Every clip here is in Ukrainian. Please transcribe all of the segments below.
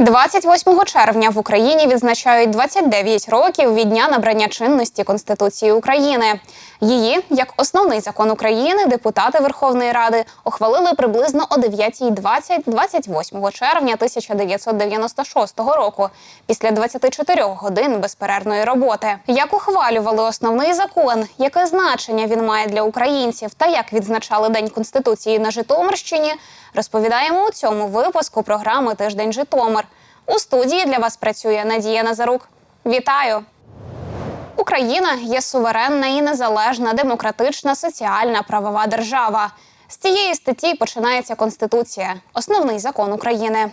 28 червня в Україні відзначають 29 років від дня набрання чинності Конституції України. Її, як основний закон України, депутати Верховної Ради ухвалили приблизно о 9.20 28 червня 1996 року, після 24 годин безперервної роботи. Як ухвалювали основний закон, яке значення він має для українців та як відзначали День Конституції на Житомирщині, розповідаємо у цьому випуску програми Тиждень Житомир. У студії для вас працює Надія Назарук. Вітаю! Україна є суверенна і незалежна, демократична, соціальна правова держава. З цієї статті починається Конституція, основний закон України.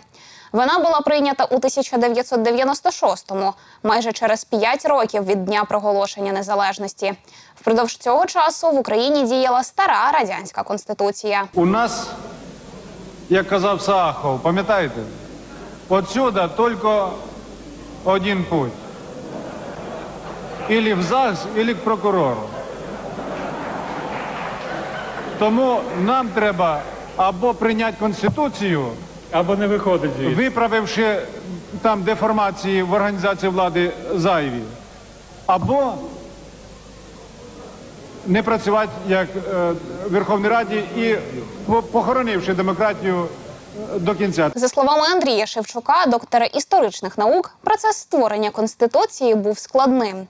Вона була прийнята у 1996-му, майже через 5 років від дня проголошення незалежності. Впродовж цього часу в Україні діяла стара радянська конституція. У нас, як казав Саахов, пам'ятаєте? Отсюда тільки один путь. Ілі в ЗАГС, ілі к прокурору. Тому нам треба або прийняти Конституцію, Або не виходить звідси. виправивши там деформації в організації влади зайві, або не працювати як е, в Верховній Раді і по- похоронивши демократію е, до кінця. За словами Андрія Шевчука, доктора історичних наук, процес створення конституції був складним.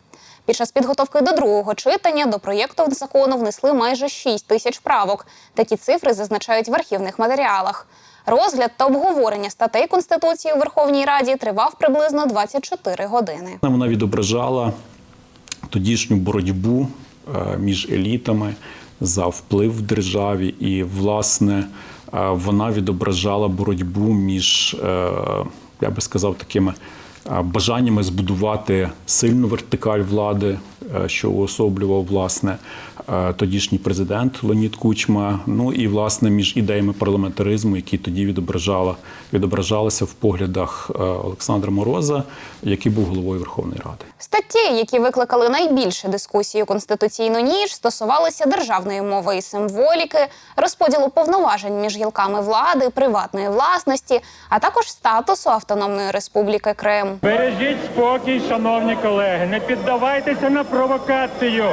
Під час підготовки до другого читання до проєкту закону внесли майже 6 тисяч правок. Такі цифри зазначають в архівних матеріалах. Розгляд та обговорення статей конституції у Верховній Раді тривав приблизно 24 години. Вона відображала тодішню боротьбу між елітами за вплив в державі, і, власне, е, вона відображала боротьбу між, е, я би сказав, такими е, бажаннями збудувати сильну вертикаль влади, е, що уособлював власне е, тодішній президент Леонід Кучма. Ну і власне між ідеями парламентаризму, які тоді відображала, відображалися в поглядах е, Олександра Мороза, який був головою Верховної Ради. Статті, які викликали найбільше дискусію конституційну ніч, стосувалися державної мови і символіки, розподілу повноважень між гілками влади, приватної власності, а також статусу Автономної Республіки Крим. Бережіть спокій, шановні колеги. Не піддавайтеся на провокацію.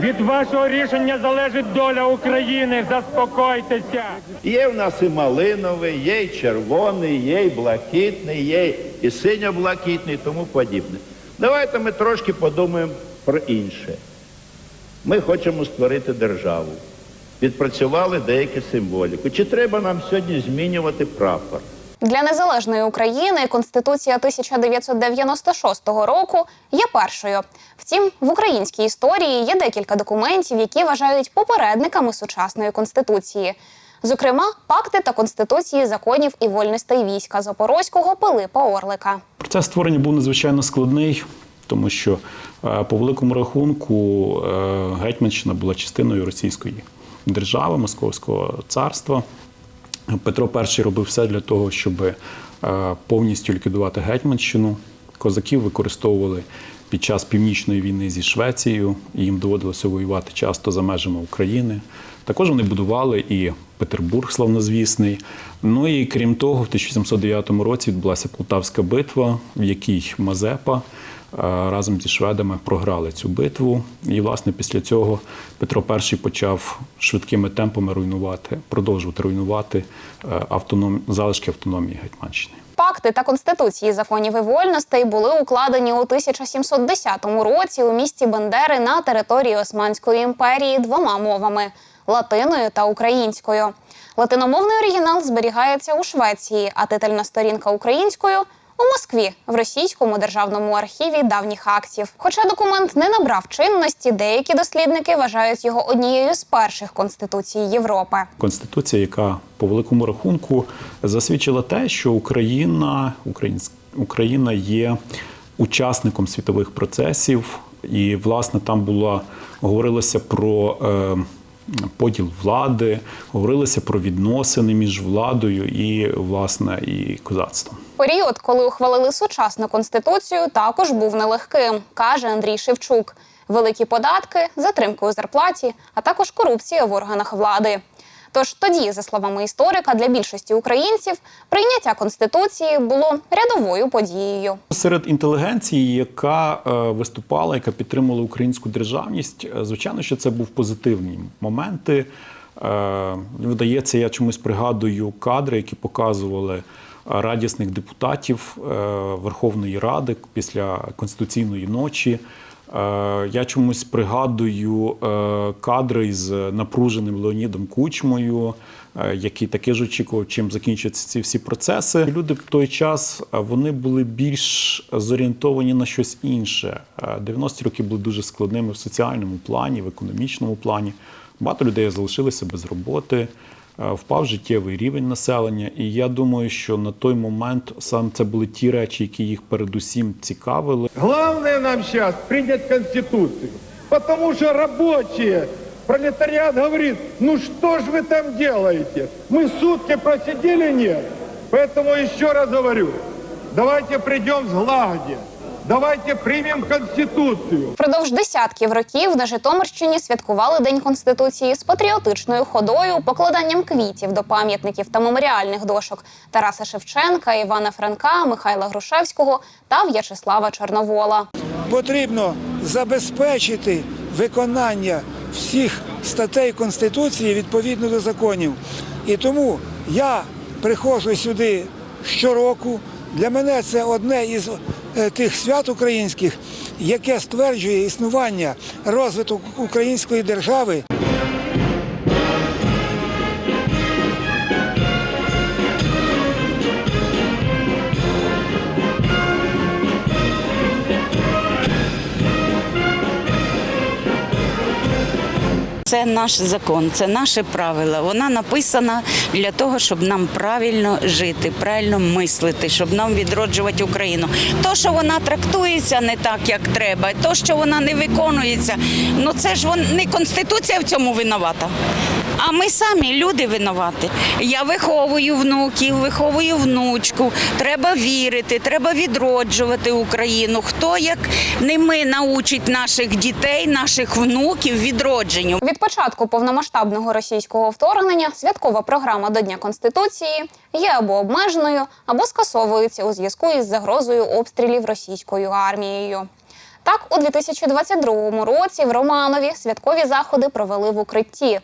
Від вашого рішення залежить доля України. Заспокойтеся. Є в нас і малиновий, є і червоний, є і блакитний, є і синьо-блакитний, тому подібне. Давайте ми трошки подумаємо про інше. Ми хочемо створити державу. Відпрацювали деяку символіку. Чи треба нам сьогодні змінювати прапор? Для незалежної України Конституція 1996 року є першою. Втім, в українській історії є декілька документів, які вважають попередниками сучасної конституції. Зокрема, пакти та конституції законів і вольностей війська Запорозького Пилипа Орлика. Процес створення був надзвичайно складний, тому що е, по великому рахунку е, Гетьманщина була частиною російської держави, Московського царства. Петро І робив все для того, щоб е, повністю ліквідувати Гетьманщину. Козаків використовували під час північної війни зі Швецією. Їм доводилося воювати часто за межами України. Також вони будували і Петербург славнозвісний. Ну і крім того, в 1709 році відбулася Полтавська битва, в якій Мазепа разом зі шведами програли цю битву. І, власне, після цього Петро І почав швидкими темпами руйнувати, продовжувати руйнувати е, автоном... залишки автономії Гетьманщини. Пакти та конституції законів і вольностей були укладені у 1710 році у місті Бендери на території Османської імперії двома мовами латиною та українською. Латиномовний оригінал зберігається у Швеції, а титульна сторінка українською у Москві в російському державному архіві давніх актів. Хоча документ не набрав чинності, деякі дослідники вважають його однією з перших конституцій Європи. Конституція, яка по великому рахунку засвідчила те, що Україна, Українськ- Україна є учасником світових процесів, і власне там була говорилося про е, поділ влади, говорилося про відносини між владою і власне і козацтвом. Період, коли ухвалили сучасну конституцію, також був нелегким, каже Андрій Шевчук. Великі податки, затримки у зарплаті, а також корупція в органах влади. Тож тоді, за словами історика, для більшості українців прийняття конституції було рядовою подією. Серед інтелігенції, яка е, виступала, яка підтримувала українську державність, е, звичайно, що це був позитивні моменти. Е, Видається, я чомусь пригадую кадри, які показували радісних депутатів Верховної Ради після конституційної ночі. Е, Я чомусь пригадую е, кадри з напруженим Леонідом Кучмою, е, який таки ж очікував, чим закінчаться ці всі процеси. Люди в той час вони були більш зорієнтовані на щось інше. Е, 90-ті роки були дуже складними в соціальному плані, в економічному плані. Багато людей залишилися без роботи. е, Впав життєвий рівень населення, і я думаю, що на той момент саме це були ті речі, які їх передусім цікавили. Главное нам сейчас принять Конституцию. Потому что рабочие, пролетариат говорит, ну что ж вы там делаете? Мы сутки просидели, нет. Поэтому еще раз говорю, давайте придем с глагоде. Давайте примем Конституцию. Впродовж десятків років на Житомирщині святкували День Конституції з патріотичною ходою, покладанням квітів до пам'ятників та меморіальних дошок Тараса Шевченка, Івана Франка, Михайла Грушевського та В'ячеслава Чорновола. потрібно забезпечити виконання всіх статей Конституції відповідно до законів. І тому я приходжу сюди щороку. Для мене це одне із тих свят українських, яке стверджує існування розвиток української держави. Це наш закон, це наше правило. Вона написана для того, щоб нам правильно жити, правильно мислити, щоб нам відроджувати Україну. То, що вона трактується не так, як треба, то, що вона не виконується, ну це ж вон не конституція в цьому винувата. А ми самі люди винуваті. Я виховую внуків, виховую внучку. Треба вірити, треба відроджувати Україну. Хто як не ми научить наших дітей, наших внуків відродженню? Від початку повномасштабного російського вторгнення святкова програма до Дня Конституції є або обмеженою, або скасовується у зв'язку із загрозою обстрілів російською армією. Так, у 2022 році в Романові святкові заходи провели в укритті.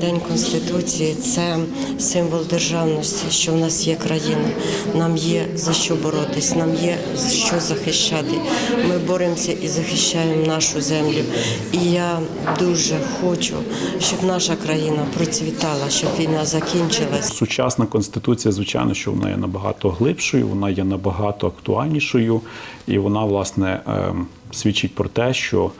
День Конституції це символ державності, що в нас є країна, нам є за що боротись, нам є що захищати. Ми боремося і захищаємо нашу землю. І я дуже хочу, щоб наша країна процвітала, щоб війна закінчилась. Сучасна конституція, звичайно, що вона є набагато глибшою, вона є набагато актуальнішою, і вона, власне, ем, свідчить про те, що,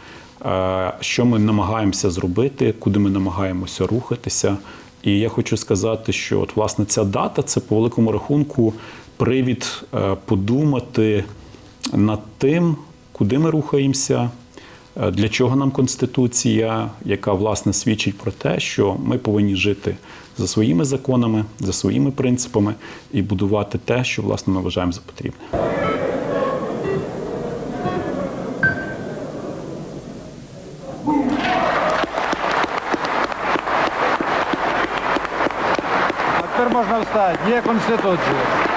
що ми намагаємося зробити, куди ми намагаємося рухатися. І я хочу сказати, що от власне ця дата це по великому рахунку привід е, подумати над тим, куди ми рухаємося, Е, Для чого нам конституція, яка власне свідчить про те, що ми повинні жити за своїми законами, за своїми принципами і будувати те, що власне ми вважаємо за потрібне. А тепер можна встати. Є Конституція.